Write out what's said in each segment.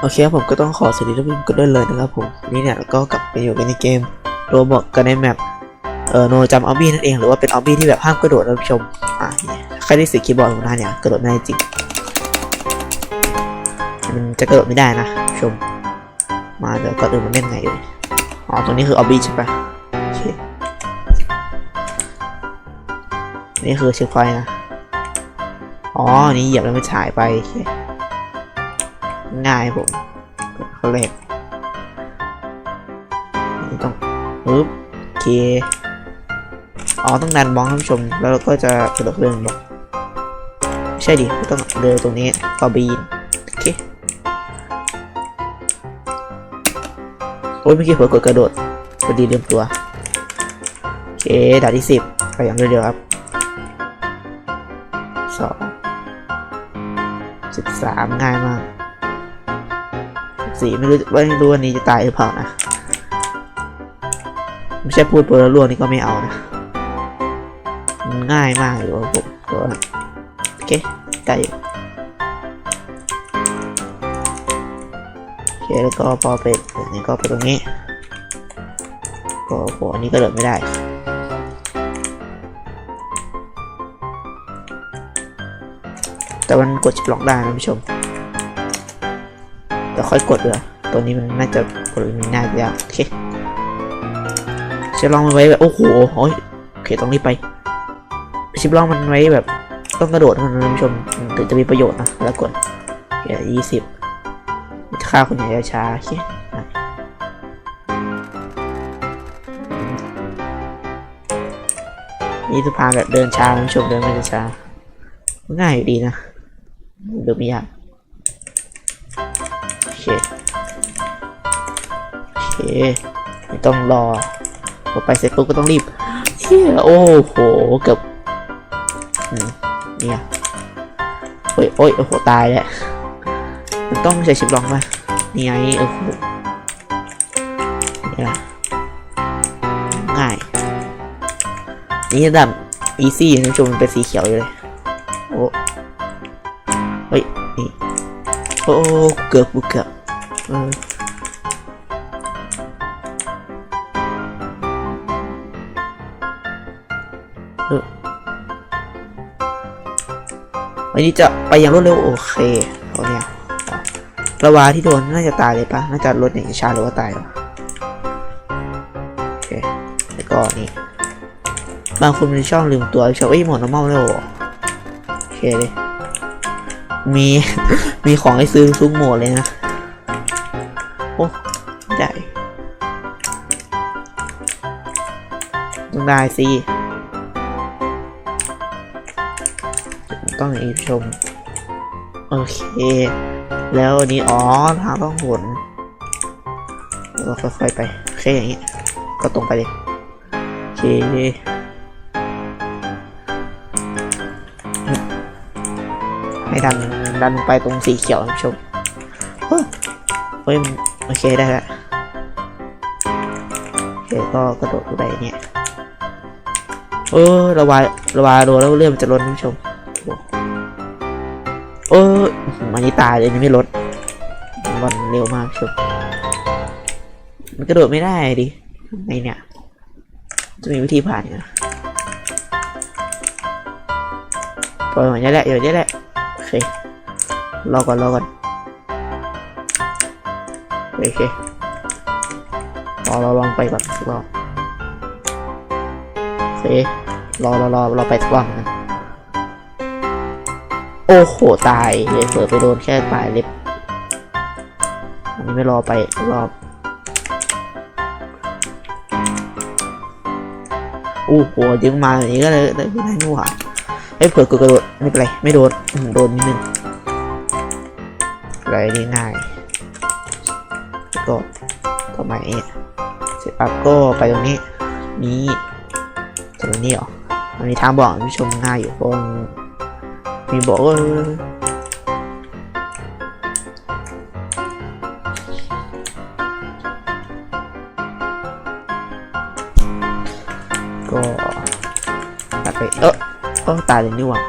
โอเคครับผมก็ต้องขอสวัสดีท่านผู้ชมกันด้วยเลยนะครับผมนนี้เนี่ยก็กลับไปอยู่กันในเกมโรบอกกันในแมปเอ่อโนจำออบบี้นั่นเองหรือว่าเป็นออบบี้ที่แบบห้ามกระโดดนะท่านผู้ชมอะนี่ใครที่สีคีย์บอร์ดของท่าเนี่ยกระโดดไม่ได้จริงมันจะกระโดดไม่ได้นะชม มาเดี๋ยวก่อนอื่นมันเล่นไงเลยอ๋อตรงนี้คือออบบี้ใช่ปะโอเคนี่คือเช็คพอยต์นะอ๋ออันนี่เหยียบแล้วมันฉายไปโอเค ง่ายผมเขาเล็กต้องปึ๊บโอเคอ๋อต้องดันบล็อกท่านผู้ชม แล้วเราก็จะกระโดดเรื่องบล็อกใช่ดิต้องเดินตรงนี้ต่อบีนโอเคโอ้ยเมื่อกี้เผลอกดกระโดดพอดีลืมตัวโอเคด่านที่สิบไปอย่างเร็วๆครับสองสิบสามง่ายมาก สี่ไม่รู้ไม่รู้วันนี้จะตายหรือเปล่านะ ไม่ใช่พูดเปรล่วงนี่ก็ไม่เอานะมันง่ายมากเลยว่าผมตัวโอเคได้อยู่โอเคแล้วก็พอไปอันนี้ก็ไปตรงนี้ก็โหอันนี้ก็เดินไม่ได้แต่มันกดจิบล็อกได้นะผู้ชม เดี๋ยวค่อยกดเลยตัวนี้มันน่าจะกดมันน่ายากโอเคชิปลองมันไว้แบบโอ้โหโอ้ยโอเคต้องรีบไปชิปลองมันไว้แบบต้องกระโดดนะท่านผู้ชมถึงจะมีประโยชน์นะแล้วกดโอเคยี่สิบจะฆ่าคนใหญ่ช้าโอเคนี่สะพาแบบเดินช้าท่านผู้ชมเดินไม่ช้าง่ายอยู่ดีนะเดินไม่ยาก โอเคโอเคไม่ต้องรอพอไปเสร็จปุ๊บก็ต้องรีบเฮียโอ้โหเกือบเนี่ยโอ้ยโอ้ยโอ้โหตายแล้วมันต้องใช้ชิปลองไหมนี่ไงโอ้โหนี่ละง่ายนี่ระดับ easy นะท่านผู้ชมมันเป็นสีเขียวอยู่เลยโอ้เฮ้ยนี่โอ้เกือบกูเกือบ วันนี้จะไปอย่างรวดเร็วโอเคเอาเนี่ยระวาที่โดนน่าจะตายเลยปะน่าจะลดอย่างชาหรือว่าตายวะโอเคแล้วก็นี่บางคนในช่องลืมตัวชอบเอ้ยหมดน้ำเมาแล้วเหรอโอเคเลยมี มีของให้ซื้อทุกโหมดเลยนะ ได้ต้องได้สิ ต้องอีชม โอเค แล้วอันนี้ อ๋อ ทางต้องหนเราค่อยๆไป โอเค อย่างนี้ ก็ตรงไปเลย โอเคให้ดันดันไปตรงสีเขียวท่านผู้ชมเฮ้ย โอเค ได้แล้ว โอเคก็กระโดดลงไปเนี่ยเออระวายระวายโดนแล้วเรื่องมันจะลดท่านผู้ชมโอ้เอออันนี้ตายเลยนี่ไม่ลดมันเร็วมากชมมันกระโดดไม่ได้ดิทำไงเนี่ย จะมีวิธีผ่านเนี่ยปล่อยมันนี้แหละอย่างนี้แหละโอเครอก่อนรอก่อนโอเค รอเราลองไปก่อนสักรอบโอเครอรอรอเราไปสักรอบนะโอ้โห ตายเลยเผลอไปโดนแค่ปลายเล็บ อันนี้ไม่รอไปรอบโอ้โหยึงมาอย่างนี้ก็เลยได้ไม่ได้นู่หว่าเฮ้ยเผื่อกดกระโดดไม่เป็นไรไม่โดนโดนนิดนึงอะไรนี่ง่ายก็ต่อมเอ๊ะเส ร็จปั๊บก็ไปตรงนี้นี้ตรงนี้เหรอมันมีทางบอกผู้ชมง่ายอยู่เพราะมันมีบอกว่าก็ตัดไปเออเออตายเลยนี่หว่า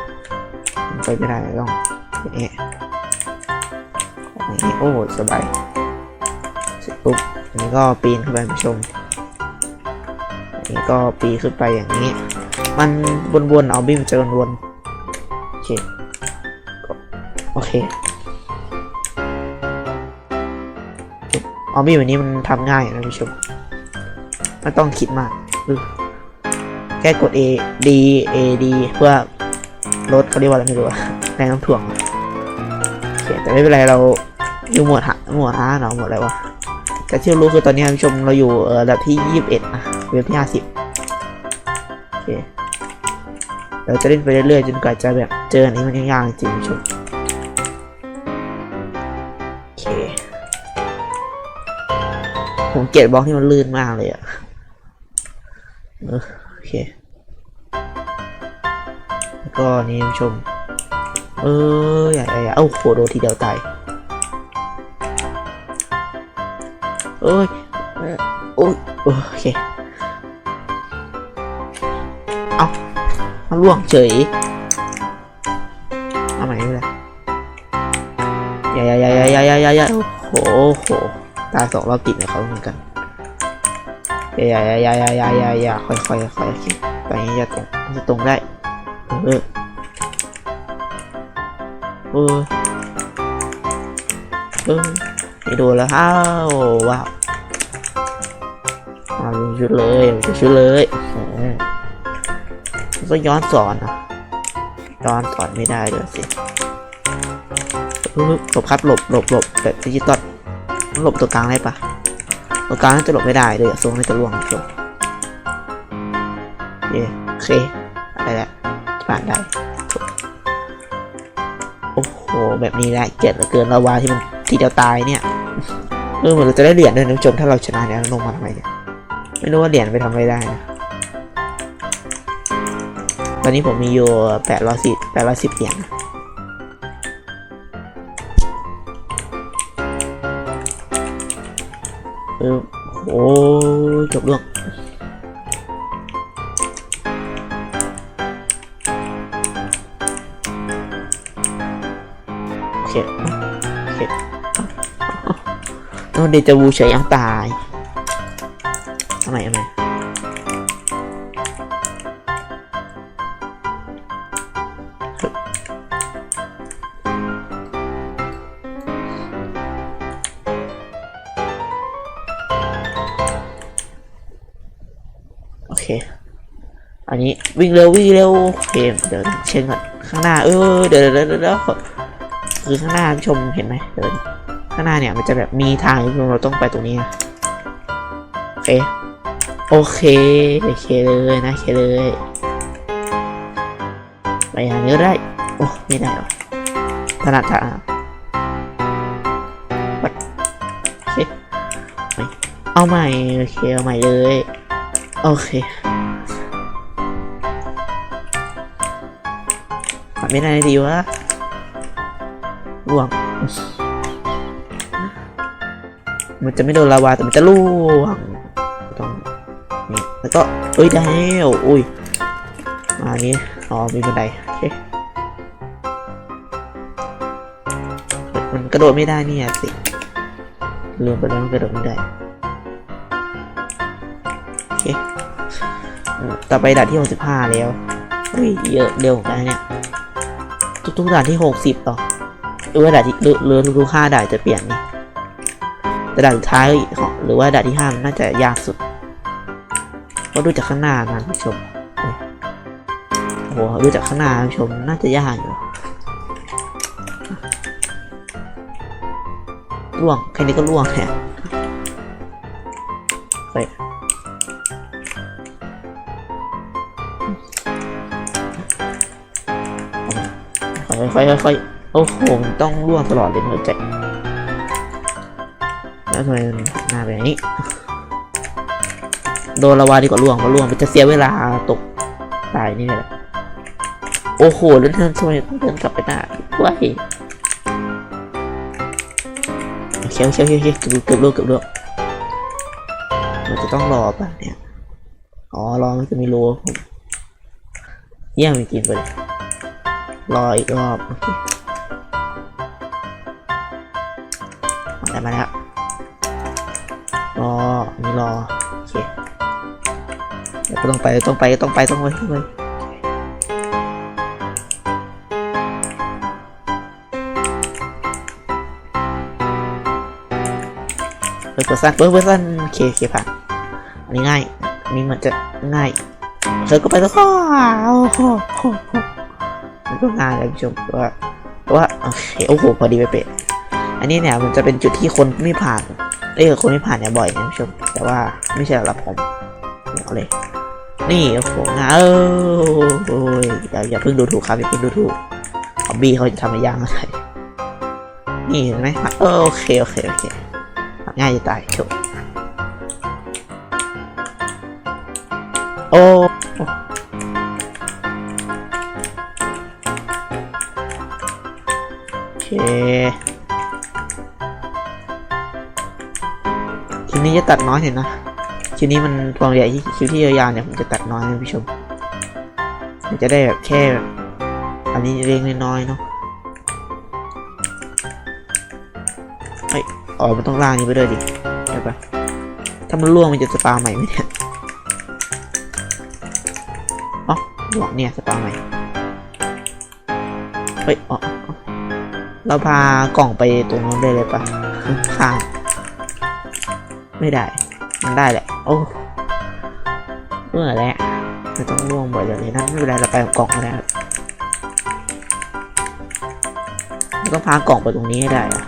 ไปไม่ได้ต้องเอ๊ะขอนี่โอ้สบายเสร็จปุ๊บ อันนี้ก็ปีนขึ้นไปผู้ชม อันนี้ก็ปีนขึ้นไปอย่างนี้ มันวนๆเอาบี้มันจะวนๆโอเคโอเคเอาบี้แบบนี้มันทำง่ายนะผู้ชมไม่ต้องคิดมากแค่กด A D A D เพื่อลดเขาเรียกว่าอะไรไม่รู้แรงน้ำถ่วงโอเคแต่ไม่เป็นไรเราอยู่หมวดหาหมวดห้าเนาะหมวดอะไรวะ แต่ที่รู้คือตอนนี้ผู้ชมเราอยู่เออระดับที่ยี่สิบเอ็ดอะเว็บที่ห้าสิบโอเคเราจะเล่นไปเรื่อยๆจนกว่าจะแบบเจออันนี้มันยากๆจริงๆผู้ชมโอเคผมเกลียดบล็อกที่มันลื่นมากเลยอะเออโอเคแล้วก็นี่ผู้ชม เอออย่าอย่าอย่าเอ้าโหโดทีเดียวตาย เอ้ยโอ้ยโอเค เอามาล่วงเฉย เอาใหม่เป็นไรอย่ายายายายายายาโอ้โหโอ้โห ตายสองรอบติดเนี่ยเขาเหมือนกันอย่ายายายายายายาค่อยค่อยค่อยโอเคตอนนี้จะตรงจะตรงได้ เออเออเออ ไม่โดนแล้วอ้าวว้าวมาชุดเลยชุดเลยก็ย้อนสอนอะย้อนสอนไม่ได้เลยสิหลบครับหลบหลบหลบแบบดิจิตอลหลบตัวกลางได้ปะตัวกลางน่าจะหลบไม่ได้เลยอะทรงน่าจะล่วงจบเย้โอเคอะไรแล้วผ่านได้โอ้โหแบบนี้แหละเกลียดเหลือเกินลาวาที่มันทีเดียวตายเนี่ย เออเหมือนเราจะได้เหรียญด้วยนะผู้ชมถ้าเราชนะเนี่ยลงมาทำไมเนี่ยไม่รู้ว่าเหรียญไปทำอะไรได้นะตอนนี้ผมมีอยู่แปดร้อยสิบแปดร้อยสิบเหรียญเออโอ้จบเรื่องโอเคโอเค ต้องเดจาวูเฉยยังตายทำไมทำไมโอเค อันนี้วิ่งเร็ววิ่งเร็วโอเคเดี๋ยวเช็คก่อนข้างหน้าเออเดี๋ยวเดี๋ยวเดี๋ยวคือข้างหน้าชมเห็นไหมเดิน ข้างหน้าเนี่ยมันจะแบบมีทางที่เราต้องไปตรงนี้โอเคโอเคโอเคเลยนะโอเคเลยไปอย่างนี้ได้โอ้ไม่ได้หรอถนัดทางวัดโอเคเอาใหม่โอเคเอาใหม่เลยโอเคไม่ได้ดีวะล่วง มันจะไม่โดนลาวาแต่มันจะล่วงต้องนี่แล้วก็เอ้ยได้แล้วอุ้ยมาอันนี้อ๋อมีบันไดโอเคมันกระโดดไม่ได้เนี่ยสิลืมไปแล้วมันกระโดดไม่ได้โอเคต่อไปด่านที่ 65 แล้วเฮ้ยเยอะเร็วเหมือนกันเนี่ยทุกๆด่านที่ 60 ต่อหรือว่าด่านที่หรือหรือทุกๆห้าด่านจะเปลี่ยนนี่ แต่ด่านสุดท้ายของหรือว่าด่านที่ห้ามน่าจะยากสุดเพราะดูจากข้างหน้านะผู้ชมโอ้โหดูจากข้างหน้าผู้ชมน่าจะยากอยู่ล่วงแค่นี้ก็ล่วงแฮะไปค่อยๆค่อยๆโอ้โห ต้องร่วงตลอดเลยหัวใจแล้ว ทำไมมันหน้าแบบนี้ โดนละวาดีกว่าร่วงเพราะร่วงมันจะเสียเวลาตกตายนี่แหละ โอ้โห แล้วเดินทำไมต้องเดินกลับไปหน้าด้วยโอเคโอเคโอเคโอเคเกือบเกือบร่วงเกือบร่วงมันจะต้องรอป่ะเนี่ย อ๋อ รอมันจะมีโลเยี่ยมจริงๆไปเลยรออีกรอบโอเคได้มาแล้ว รอนนี้รอโอเคเดี๋ยวก็ต้องไปต้องไปต้องไปต้องไปต้องไปเปิดเปิดสั้นเปิดเปิดสั้นโอเคโอเคผ่านอันนี้ง่ายอันนี้เหมือนจะง่ายเธอก็ไปแล้วก็โอ้โหโอ้โหมันก็ง่ายเลยผู้ชมว่าว่าโอเคโอ้โหพอดีไปเป๊ะอันนี้เนี่ยมันจะเป็นจุดที่คนไม่ผ่าน เอ้ยคนไม่ผ่านเนี่ยบ่อยนะผู้ชม แต่ว่าไม่ใช่สำหรับผมเอาเลย นี่โอ้โหงาเออโอ้ยอย่าอย่าเพิ่งดูถูกครับอย่าเพิ่งดูถูกฮอบบี้เขาจะทำอะไรยากอะไรนี่เห็นไหมเออโอเคโอเคโอเคง่ายจะตายชว์โอ้โอเค นี้จะตัดน้อยเห็นนะคลิปนี้มันความใหญ่ที่คลิปที่ยาวๆเนี่ยผมจะตัดน้อยนะผู้ชมมันจะได้แบบแค่แบบอันนี้เล็กน้อยเนาะเฮ้ยอ๋อมันต้องล่างนี้ไปด้วยดิใช่ปะถ้ามันล่วงมันจะสปาใหม่ไหมเนี่ยอ๋อล่วงเนี่ยสปาใหม่เฮ้ยอ๋ออ๋อเราพากล่องไปตรงนู้นได้เลยปะข้าง ไม่ได้ มันได้แหละ โอ้เมื่อและไม่ต้องล่วงบ่อยเลยนั่นไม่เป็นไรเราไปกับกล่องก็ได้ครับเราต้องพากล่องไปตรงนี้ให้ได้อะ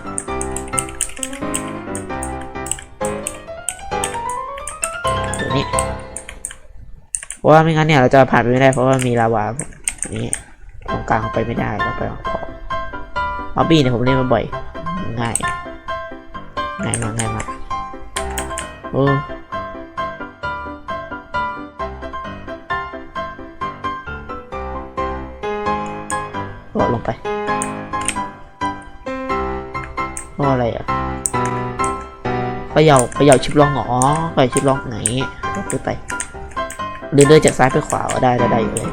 เดี๋ยวนี้ เพราะว่าไม่งั้นเนี่ยเราจะผ่านไปไม่ได้เพราะว่ามีลาวาพวกนี้ตรงกลางไปไม่ได้เราไปของขอบออบบี้เนี่ยผมเล่นมาบ่อย ง่าย ง่ายมากง่ายมาก โอ้โดดลงไปราะอะไรอะเขย่าเขย่าชิปลองอ๋อเขย่าชิปลองไหนก็คือไปเดินเดินจากซ้ายไปขวาก็ได้ได้ได้อยู่เลย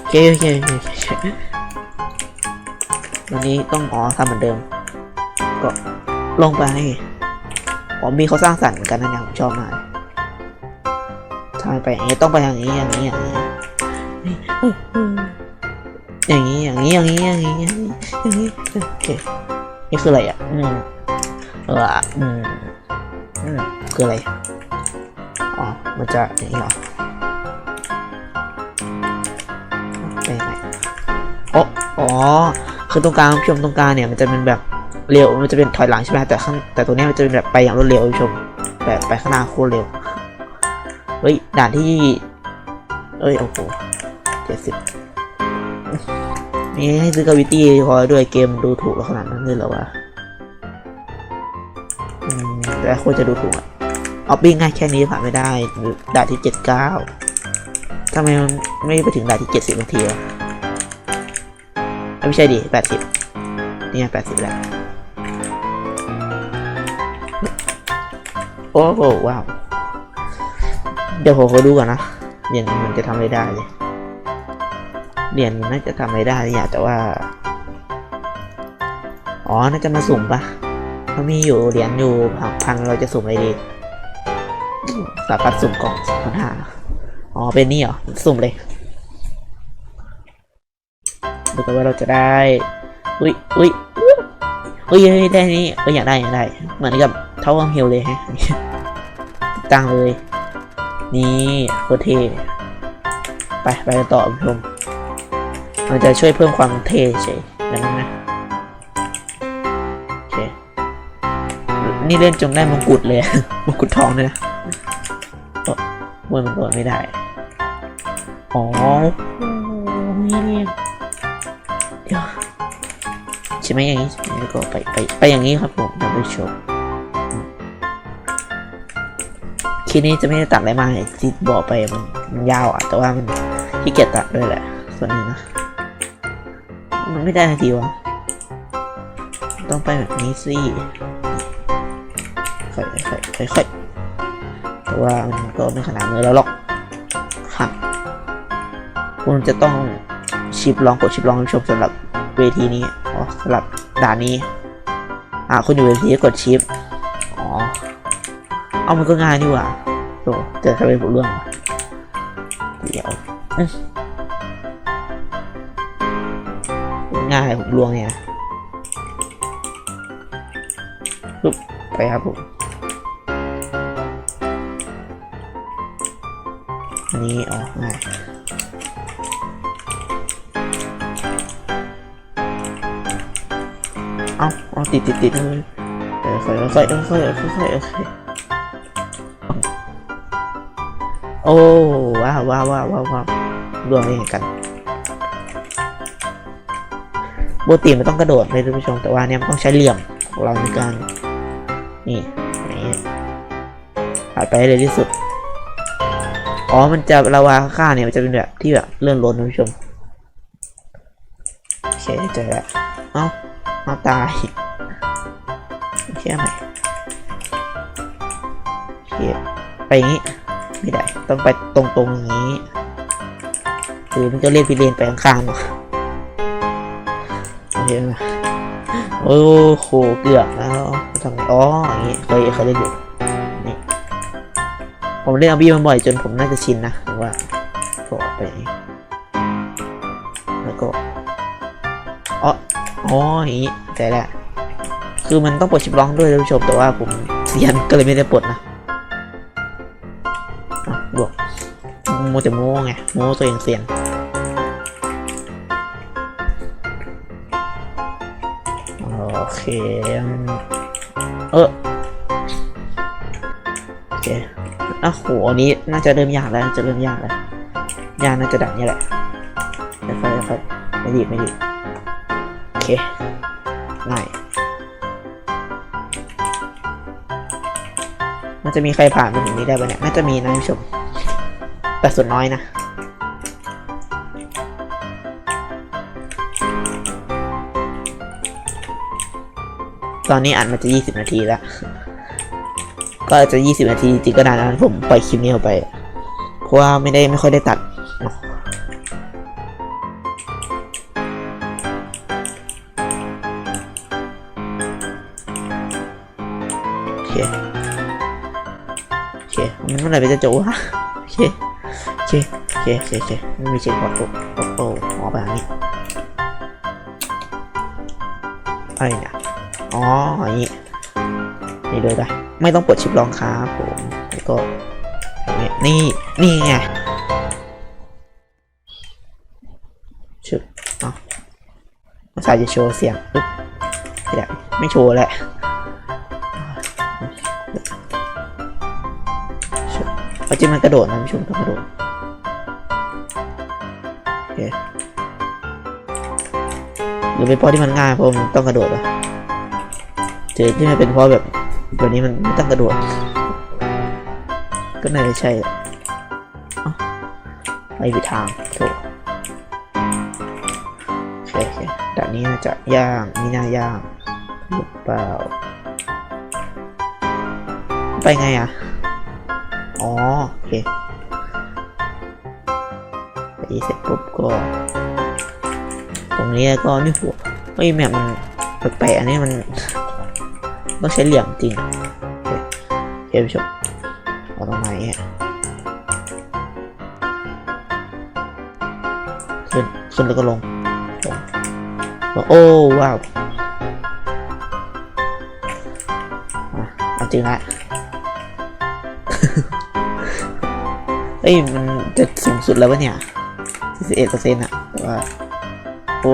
โอเคโอเคโอเคโอเควันนี้ต้องอ๋อทำเหมือนเดิม ก็ลงไป อ๋อมีเขาสร้างสรรค์เหมือนกันนะเนี่ยผมชอบมากทำไมไปอย่างนี้ต้องไปอย่างนี้อย่างนี้อย่างนี้อย่างนี้อย่างนี้อย่างนี้อย่างนี้อย่างนี้อย่างนี้โอเคนี่คืออะไรอะอืมเอออืมอืมคืออะไรอ๋อมันจะอย่างนี้เหรอไปไหนโอ้อ๋อคือตรงกลางผู้ชมตรงกลางเนี่ยมันจะเป็นแบบ เร็วมันจะเป็นถอยหลังใช่ไหมแต่ข้างแต่ตัวนี้มันจะเป็นแบบไปอย่างรวดเร็วชม แบบไปข้างหน้าโคตรเร็วเฮ้ยด่านที่เอ้ยโอ้โหเจ็ดสิบมีให้ซื้อกาวิตี้คอยด้วยเกมดูถูกขนาดนั้นเลยเหรอวะแต่ควรจะดูถูกอะออบบี้ง่ายแค่นี้ผ่านไม่ได้ด่านที่เจ็ดเก้าทำไมมันไม่ไปถึงด่านที่เจ็ดสิบบางทีวะไม่ใช่ดิแปดสิบเนี่ยแปดสิบแล้ว อ้โหว้าว เดี๋ยวผมขอดูก่อนนะเหรียนมันจะทำอะไรได้เลยเหรียญน่าจะทำอะไรได้เนี่ยแต่ว่า อ๋อ น่าจะมาสุ่มปะเขามีอยู่เหรียญอยู่พันเราจะสุ่มอะไรดีสาพัดสุ่มกล่องสองพันห้าอ๋อ เป็นนี่เหรอ สุ่มเลย ดูกันว่าเราจะได้ อุ้ยอุ้ยอุ้ยได้นี่เออยากได้อยากได้ เหมือนกับ ท่าวังเฮลเลยฮะตั้งเลย นี่โคตรเท่ไปไปกันต่อผู้ชมมันจะช่วยเพิ่มความเท่เฉยแบบนั้นนะโอเคนี่เล่นจนได้มงกุฎเลย มงกุฎทองเลยนะโอ้มวยมันโดนไม่ได้ อ๋อนี่นี่เดี๋ยวใช่ไหมอย่างนี้แล้วก็ไปไปไปอย่างนี้ครับผมท่านผู้ชม คลิปนี้จะไม่ได้ตัดอะไรมากที่บอกไปมันยาวอะ แต่ว่ามันขี้เกียจตัดด้วยแหละ ส่วนหนึ่งนะ มันไม่ได้ทันทีวะ ต้องไปแบบนี้สิค่อยๆค่อยค่อยแต่ว่ามันก็ไม่ขนาดมือแล้วหรอกครับคุณจะต้องชิปลองกดชิปลองชมสำหรับเวทีนี้อ๋อสำหรับด่านนี้ อะคุณอยู่ในทีกดชิป เอามันก็ง่ายนี่หว่าโอ้แต่ทำไมผมเรื่องเดี๋ยวง่ายผมลวงเนี่ยปุ๊บไปครับผมอันนี้อ๋อง่ายเอาเอาติดติดติดเลยเออค่อยค่อยค่อยค่อยค่อยค่อย โอ้ว้าวว้าวว้าวว้าวว้าวรวมกันปกติมันต้องกระโดดเลยท่านผู้ชมแต่ว่าเนี่ยมันต้องใช้เหลี่ยมของเราในการนี่นี่ผ่านไปเร็วที่สุดอ๋อมันจะลาวาข้าเนี่ยมันจะเป็นแบบที่แบบเลื่อนล้นนผู้ชมโอเคเจอแล้วเอ้าเอาตายโอเคไหม ไปอย่างนี้ไม่ได้ ต้องไปตรงๆอย่างนี้ หรือมันจะเรียกพี่เลนไปข้างๆเนาะโอเคไหมโอ้โหเกือบแล้วทำไงอ๋ออย่างนี้เคยเคยเล่นอยู่ผมเล่นอาบีมาบ่อยจนผมน่าจะชินนะผมว่าก็ไปอย่างนี้แล้วก็อ๋ออ๋ออย่างนี้แต่แหละคือมันต้องปลดชิปร้องด้วยท่านผู้ชมแต่ว่าผมเสียนก็เลยไม่ได้ปลดนะ โมจะโม้ไงโม้ตัวเองเสี่ยนโอเค เออโอเคอะโหอันนี้น่าจะเริ่มยากแล้วจะเริ่มยากแล้วยากน่าจะดับนี่แหละค่อยๆค่อยๆไม่รีบไม่รีบโอเคง่ายมันจะมีใครผ่านมาถึงนี้ได้ปะเนี่ยน่าจะมีนะผู้ชม แต่ส่วนน้อยนะ ตอนนี้อัดมาจะ 20 นาทีแล้ว ก็จะ 20 นาทีจริงก็นานนะผมปล่อยคลิปนี้ออกไป เพราะว่าไม่ได้ไม่ค่อยได้ตัดเนาะโอเคโอเคมันเมื่อไหร่ไปจะจบวะโอเค เคโอเคโอเคโอเคไม่มีเช็คพอร์ตปุ๊บโอ้โหหมอไปทางนี้อะไรเนี่ยอ๋ออย่างนี้นี่เลยได้ไม่ต้องปลดชิปรองครับผมแล้วก็อย่างเงี้ยนี่นี่ไงชึบเอาภาษาจะโชว์เสียงปึ๊บไม่ได้ไม่โชว์แหละชึบเอาจริงมันกระโดดนะผู้ชมต้องกระโดด รือเป็นเพราะที่มันง่ายเพราะมันต้องกระโดดอะเจอที่มันเป็นเพราะแบบแบบนี้มันไม่ต้องกระโดด ก็น่าจะใช่แหละเอ้าไม่ผิดทางโถโอเคโอเคด่านนี้น่าจะย่างนี่น่าย่างหรือเปล่า ไปไงอะ อ๋อ โอเคไปเสร็จปุ๊บก็ รงนี้ก็นี่หัวเฮ้ยแมปมันแปลกๆอันนี้มันต้องใช้เหลี่ยมจริงเคโอเคผู้ชมเอาตรงไหนอะขึ้นขึ้นแล้วก็ลงลงโอ้ว้าวจริงละเอ้ย มันจะสูงสุดแล้ววะเนี่ย41เปอร์เซ็นต์อะแต่ว่า โอ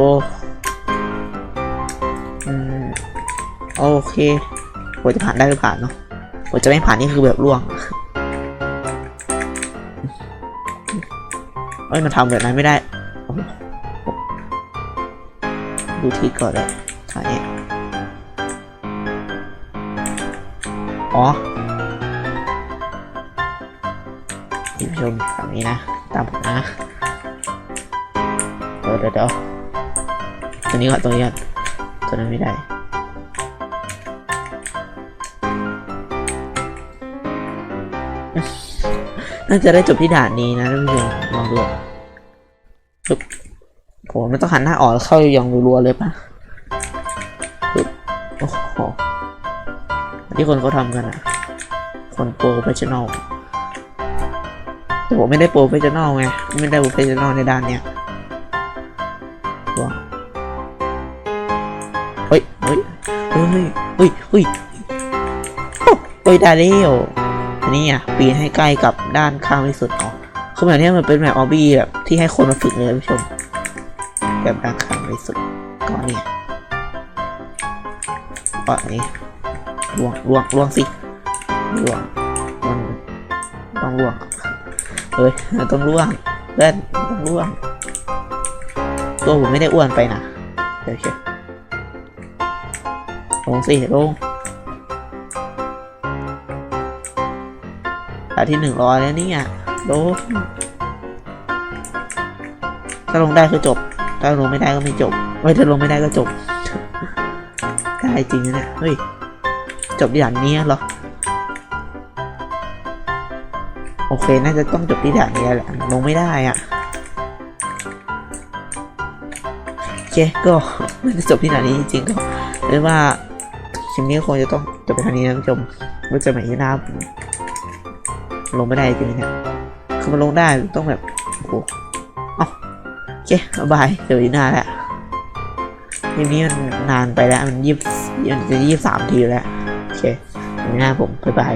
โอเคผมจะผ่านได้หรือผ่านเนาะผมจะไม่ผ่านนี่คือแบบล่วง เอ้ยมันทำแบบนั้นไม่ได้ ดูทีก่อนเลยท่านี้อ๋อผู้ชมฝั่งนี้นะ ตามผมนะ เดี๋ยวเดี๋ยวเดี๋ยว ตัวนี้ก่อนตัวนี้ก่อนตัวนั้นไม่ได้น่าจะได้จบที่ด่านนี้นะท่านผู้ชมลองดูปึ๊บโหไม่ต้องหันหน้าออกเข้ายองรัวๆเลยปะปึ๊บโอ้โหโหที่คนเขาทำกันอะคนโปรเฟชชั่นอลแต่ผมไม่ได้โปรเฟชชั่นอลไงไม่ได้โปรเฟชชั่นอลในด้านเนี้ย ฮ้ยเฮ้ยเฮ้ยเฮ้ยเฮ้ยโอ้เฮ้ยได้แล้วอันนี้อะปีนให้ใกล้กับด้านข้างที่สุดเนาะคือแบบนี้มันเป็นแบบออบบี้แบบที่ให้คนมาฝึกเลยท่านผู้ชมแบบด้านข้างที่สุดก็เนี่ยก็อันนี้ล่วงล่วงล่วงสิล่วงมันต้องล่วงเอ้ยต้องล่วงเล่นต้องล่วงตัวผมไม่ได้อ้วนไปนะโอเค ลงสิลงอาที่หนึ่งร้อยแล้วนี่ยลงถ้าลงได้คือจบ ถ้าลงไม่ได้ก็ไม่จบ ไม่ถ้าลงไม่ได้ก็จบ ได้จริงนะเนี่ยเฮ้ย จบอย่างนี้เหรอ โอเค น่าจะต้องจบที่ด่านนี้แหละ ลงไม่ได้อะโอเค ก็น่าจะจบที่ด่านนี้จริงๆก็เรียกว่า คลิปนี้คงจะต้องจบไปทางนี้นะผู้ชมว่าจะใหม่ที่หน้าผมลงไม่ได้จริงเนี่ยคือมันลงได้ต้องแบบโอ้โหเอาโอเคบายบายเจอที่หน้าแหละคลิปนี้มันนานไปแล้วมันยี่สิบจะยี่สิบสามทีแล้วโอเควันนี้นะผมบ๊ายบาย